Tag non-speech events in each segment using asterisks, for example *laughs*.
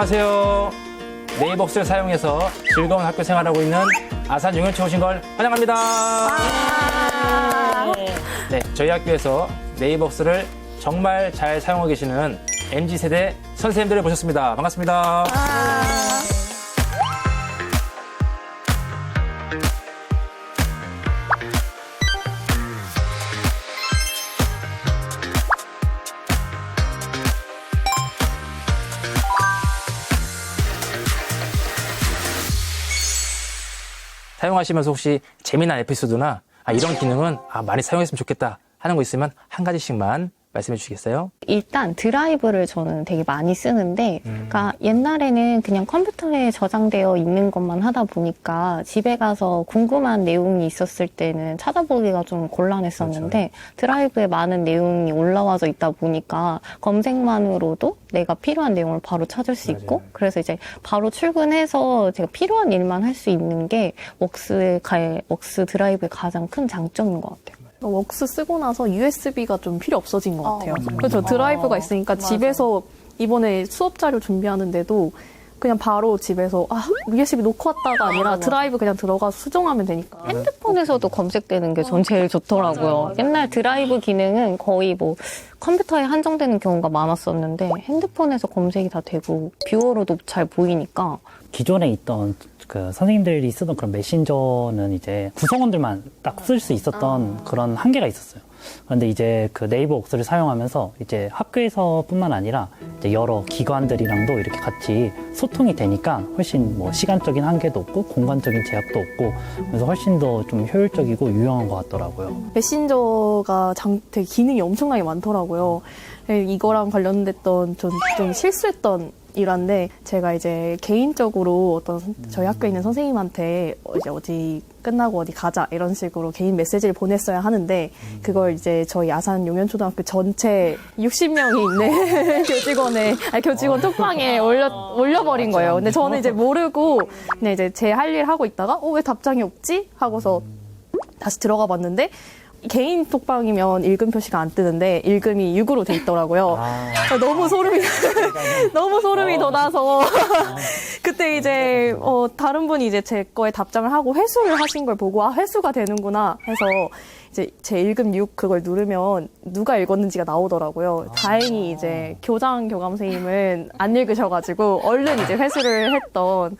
안녕하세요. 네이버스를 사용해서 즐거운 학교 생활하고 있는 아산 용현초 오신 걸 환영합니다. 네, 저희 학교에서 네이버스를 정말 잘 사용하고 계시는 MZ 세대 선생님들을 모셨습니다. 반갑습니다. 사용하시면서 혹시 재미난 에피소드나 아, 이런 기능은 아, 많이 사용했으면 좋겠다 하는 거 있으면 한 가지씩만 말씀해 주시겠어요? 일단 드라이브를 저는 되게 많이 쓰는데, 그러니까 옛날에는 그냥 컴퓨터에 저장되어 있는 것만 하다 보니까 집에 가서 궁금한 내용이 있었을 때는 찾아보기가 좀 곤란했었는데 드라이브에 많은 내용이 올라와져 있다 보니까 검색만으로도 내가 필요한 내용을 바로 찾을 수 있고, 그래서 이제 바로 출근해서 제가 필요한 일만 할 수 있는 게 웍스의 가- 웍스 드라이브의 가장 큰 장점인 것 같아요. 웍스 쓰고 나서 USB가 좀 필요 없어진 것 같아요. 그래서 드라이브가 있으니까 집에서 이번에 수업 자료 준비하는데도 그냥 바로 집에서 아 USB 놓고 왔다가 아니라 드라이브 그냥 들어가서 수정하면 되니까. 핸드폰에서도 검색되는 게 전 제일 좋더라고요. 옛날 드라이브 기능은 거의 뭐 컴퓨터에 한정되는 경우가 많았었는데 핸드폰에서 검색이 다 되고 뷰어로도 잘 보이니까 기존에 있던 그 선생님들이 쓰던 그런 메신저는 이제 구성원들만 딱 쓸 수 있었던 그런 한계가 있었어요. 그런데 이제 그 네이버 옥스를 사용하면서 이제 학교에서뿐만 아니라 이제 여러 기관들이랑도 이렇게 같이 소통이 되니까 훨씬 뭐 시간적인 한계도 없고 공간적인 제약도 없고 그래서 훨씬 더 좀 효율적이고 유용한 것 같더라고요. 메신저가 장, 되게 기능이 엄청나게 많더라고요. 예, 이거랑 관련됐던 좀, 좀 실수했던 일화인데 제가 이제 개인적으로 어떤 선- 저희 학교에 있는 선생님한테 어, 이제 어디 끝나고 어디 가자 이런 식으로 개인 메시지를 보냈어야 하는데 그걸 이제 저희 아산 용현초등학교 전체 60명이 있는 *laughs* 교직원의 아니, 교직원 톡방에 올려 올려버린 거예요. 근데 저는 이제 모르고 그냥 이제 제 할 일 하고 있다가 어 왜 답장이 없지? 하고서 다시 들어가 봤는데 개인 톡방이면 읽음 표시가 안 뜨는데 읽음이 6으로 돼 있더라고요. 아. 너무 소름이 *laughs* 너무 소름이 돋아서 *laughs* 그때 이제 어, 다른 분이 이제 제 거에 답장을 하고 회수를 하신 걸 보고 아 회수가 되는구나 해서 이제 제 읽음 6 그걸 누르면 누가 읽었는지가 나오더라고요. 다행히 이제 교장 교감 선생님은 안 읽으셔가지고 얼른 이제 회수를 했던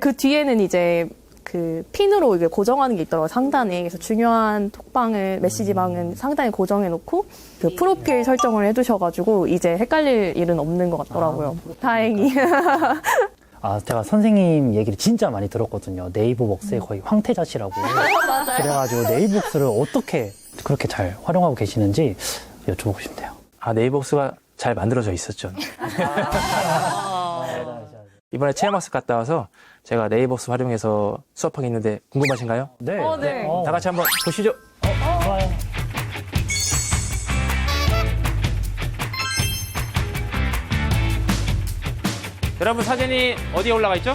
그 뒤에는 이제 그 핀으로 이게 고정하는 게 있더라고요 상단에. 그래서 중요한 톡방을 메시지방은 상단에 고정해 놓고 그 프로필 설정을 해두셔가지고 이제 헷갈릴 일은 없는 것 같더라고요. 다행히. 아, 제가 선생님 얘기를 진짜 많이 들었거든요. 네이버 웍스의 거의 황태자시라고. *laughs* 그래가지고 네이버 웍스를 어떻게 그렇게 잘 활용하고 계시는지 여쭤보고 싶네요. 아, 네이버스가 잘 만들어져 있었죠. *laughs* 이번에 체험학습 갔다 와서 제가 네이버스 활용해서 수업하고 있는데 궁금하신가요? 네. 네. 어, 다 같이 한번 보시죠. 좋아요. 여러분 사진이 어디에 올라가 있죠?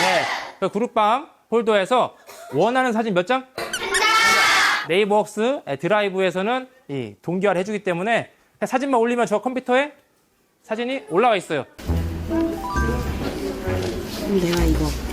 네. 그 그룹방 폴더에서 원하는 사진 몇 장? 네이버웍스 드라이브에서는 이 동기화를 해주기 때문에 사진만 올리면 저 컴퓨터에 사진이 올라와 있어요. 내가 이거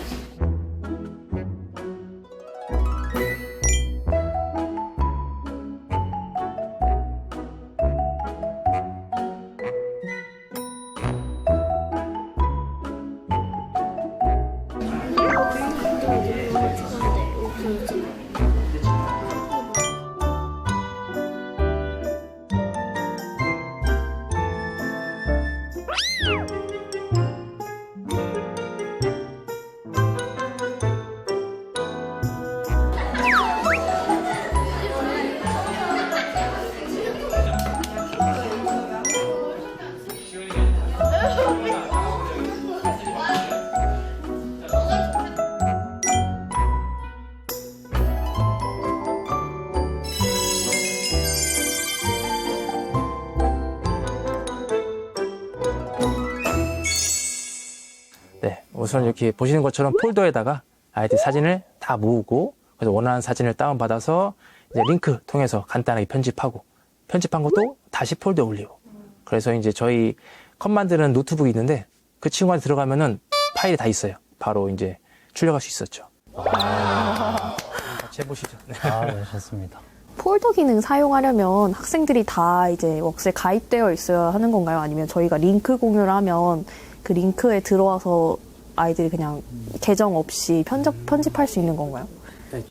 우선 이렇게 보시는 것처럼 폴더에다가 아이들 사진을 다 모으고 그래서 원하는 사진을 다운받아서 이제 링크 통해서 간단하게 편집하고 편집한 것도 다시 폴더에 올리고 그래서 이제 저희 만드는 노트북이 있는데 그 친구한테 들어가면은 파일이 다 있어요. 바로 이제 출력할 수 있었죠. 같이 해보시죠. 네. 아, 네, 좋습니다. 폴더 기능 사용하려면 학생들이 다 이제 웍스에 가입되어 있어야 하는 건가요? 아니면 저희가 링크 공유를 하면 그 링크에 들어와서 아이들이 그냥 계정 없이 편집, 편집할 수 있는 건가요?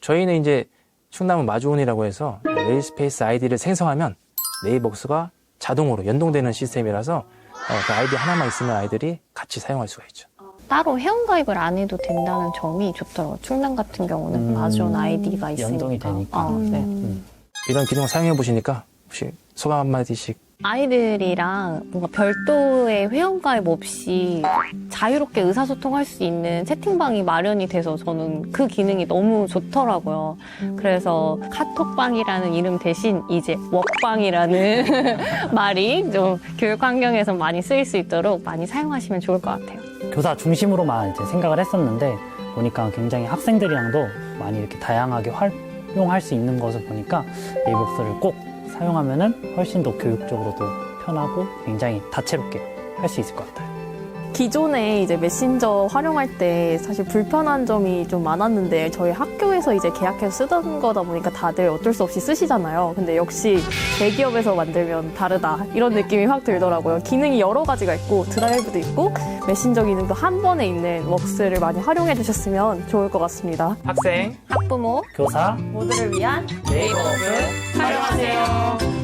저희는 이제 충남은 마주온이라고 해서 네일스페이스 아이디를 생성하면 네이버스가 자동으로 연동되는 시스템이라서 어, 그 아이디 하나만 있으면 아이들이 같이 사용할 수가 있죠. 따로 회원가입을 안 해도 된다는 점이 좋더라고요. 충남 같은 경우는 음, 마존 아이디가 있으니까. 연동이 되니까. 어, 네. 음. 이런 기능을 사용해 보시니까 혹시 소감 한마디씩 아이들이랑 뭔가 별도의 회원가입 없이 자유롭게 의사소통할 수 있는 채팅방이 마련이 돼서 저는 그 기능이 너무 좋더라고요. 그래서 카톡방이라는 이름 대신 이제 웍방이라는 *laughs* 말이 좀 교육 환경에서 많이 쓰일 수 있도록 많이 사용하시면 좋을 것 같아요. 교사 중심으로만 이제 생각을 했었는데 보니까 굉장히 학생들이랑도 많이 이렇게 다양하게 활용할 수 있는 것을 보니까 네이버스를 꼭 사용하면은 훨씬 더 교육적으로도 편하고 굉장히 다채롭게 할 수 있을 것 같아요. 기존에 이제 메신저 활용할 때 사실 불편한 점이 좀 많았는데 저희 학교에서 이제 계약해서 쓰던 거다 보니까 다들 어쩔 수 없이 쓰시잖아요. 근데 역시 대기업에서 만들면 다르다 이런 느낌이 확 들더라고요. 기능이 여러 가지가 있고 드라이브도 있고 메신저 기능도 한 번에 있는 웍스를 많이 활용해 주셨으면 좋을 것 같습니다. 학생 학부모 교사 모두를 위한 네이버스 사용하세요.